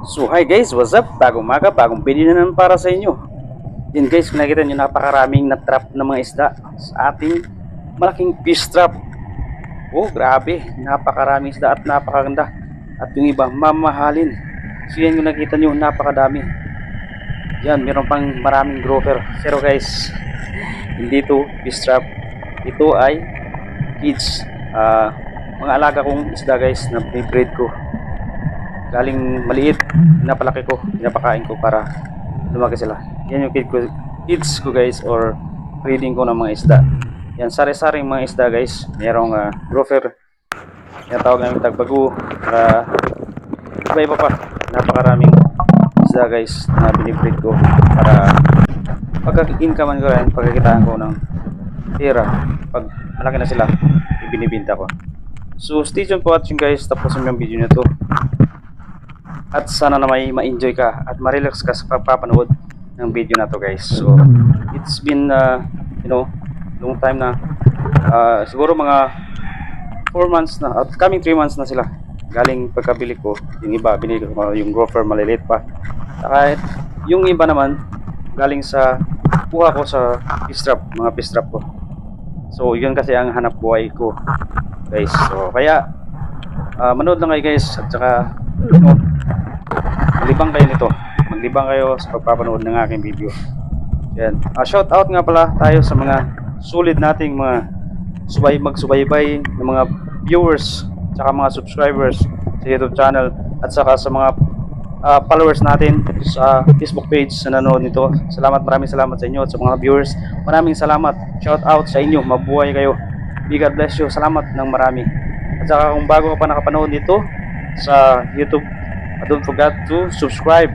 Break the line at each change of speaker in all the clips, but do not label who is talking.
So hi guys, what's up? Bagong maga, bagong video na naman para sa inyo. Yan guys, kung nakita nyo napakaraming na-trap ng mga isda sa ating malaking fish trap. Oh, grabe. Napakaraming isda at napakaganda. At yung iba, mamahalin. So yan kung nakita nyo, napakadami. Yan, meron pang maraming grouper. Pero guys, hindi to fish trap. Ito ay kids. Ah, mga alaga kong isda guys na breed ko galing maliit, pinapalaki ko, pinapakain ko para lumaki sila. Yan yung kids ko guys or breeding ko ng mga isda. Yan, sari-saring mga isda guys. Merong uh, grouper, yan tawag namin tagbago, uh, iba-iba pa. Napakaraming isda guys na binibreed ko para pagka-income ko rin, pagkakitaan ko ng tira. Pag malaki na sila, ibinibinta ko. So stay tuned po watching guys, mo yung video na to at sana na may ma-enjoy ka at ma-relax ka sa pagpapanood ng video na to guys. So it's been uh, you know long time na. Uh, siguro mga 4 months na at coming 3 months na sila. Galing pagkabili ko yung iba binili ko yung gopher maliliit pa. Kahit yung iba naman galing sa kuha ko sa fish trap mga fish trap ko. So yun kasi ang hanap buhay ko guys. So kaya uh, manood lang kayo guys. At saka you know, maglibang kayo nito. Maglibang kayo sa pagpapanood ng aking video. Yan. Uh, shout out nga pala tayo sa mga sulit nating mga subay magsubaybay ng mga viewers saka mga subscribers sa YouTube channel at saka sa mga uh, followers natin sa Facebook page na nanonood nito. Salamat maraming salamat sa inyo at sa mga viewers. Maraming salamat. Shout out sa inyo. Mabuhay kayo. God bless you. Salamat ng marami. At saka kung bago ka pa nakapanood nito sa YouTube Don't forget to subscribe.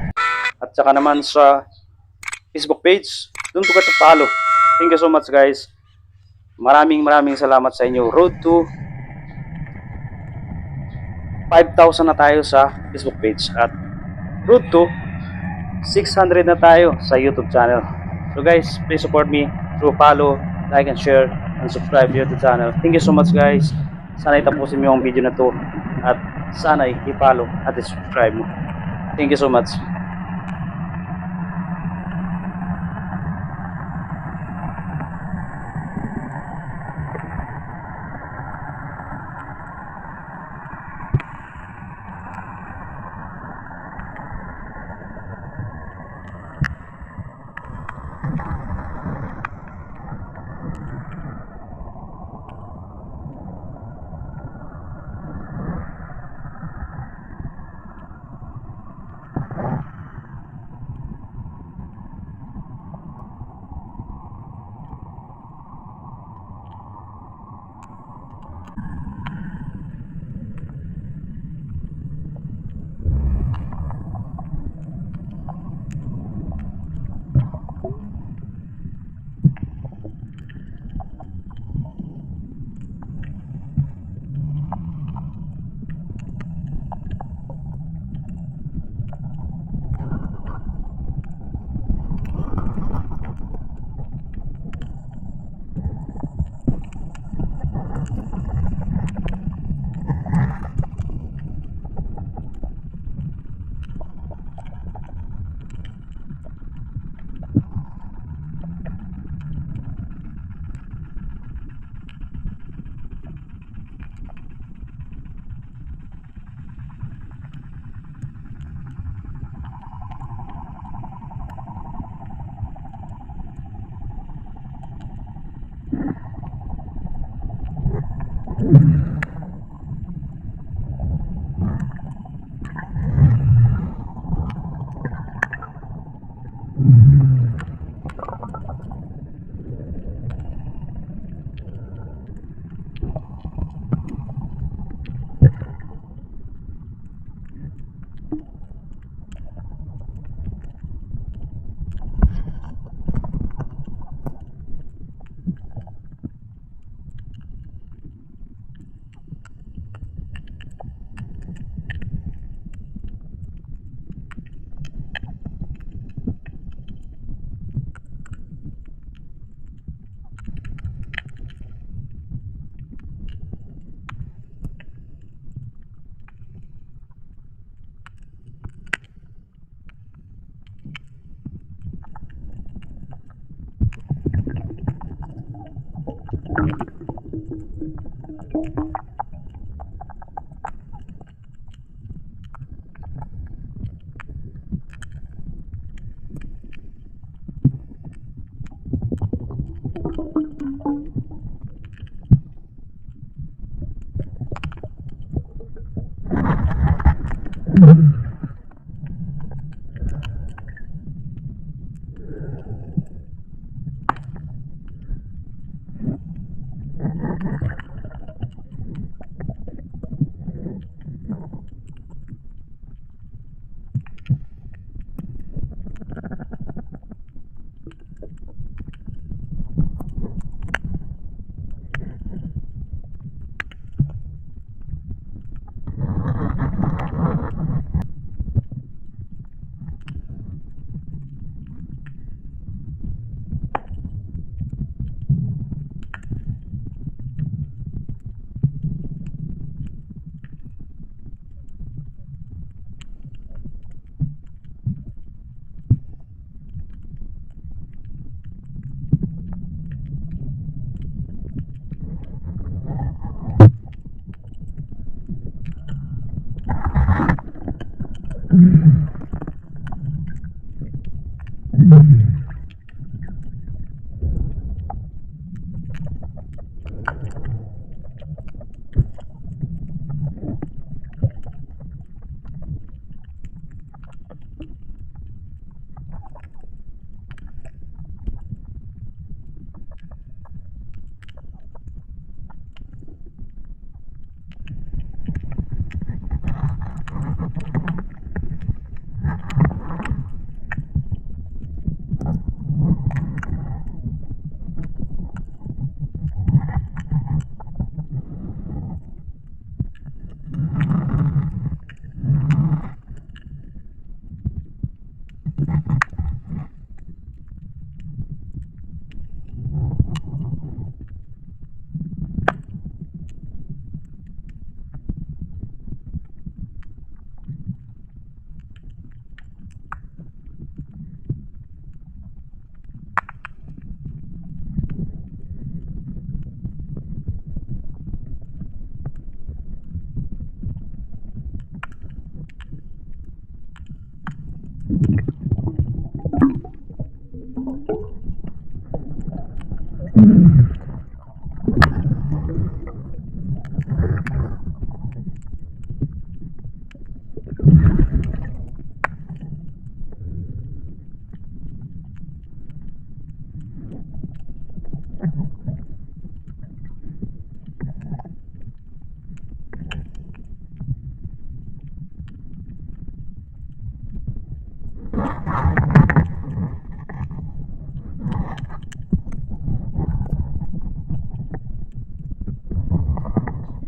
At saka naman sa Facebook page, don't forget to follow. Thank you so much guys. Maraming maraming salamat sa inyo. Road to 5,000 na tayo sa Facebook page at road to 600 na tayo sa YouTube channel. So guys, please support me through follow, like and share and subscribe to YouTube channel. Thank you so much guys. Sana itapusin mo yung video na to at sana i-follow at i-subscribe mo. Thank you so much. Thank you. Thank you.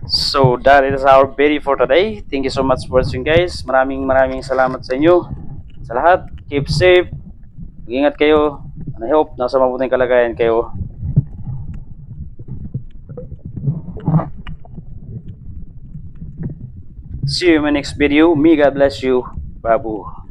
So that is our video for today. Thank you so much for watching guys. Maraming maraming salamat sa inyo. Sa lahat, keep safe. Mag-ingat kayo. And I hope nasa mabuting kalagayan kayo. See you in my next video. May God bless you. Babu.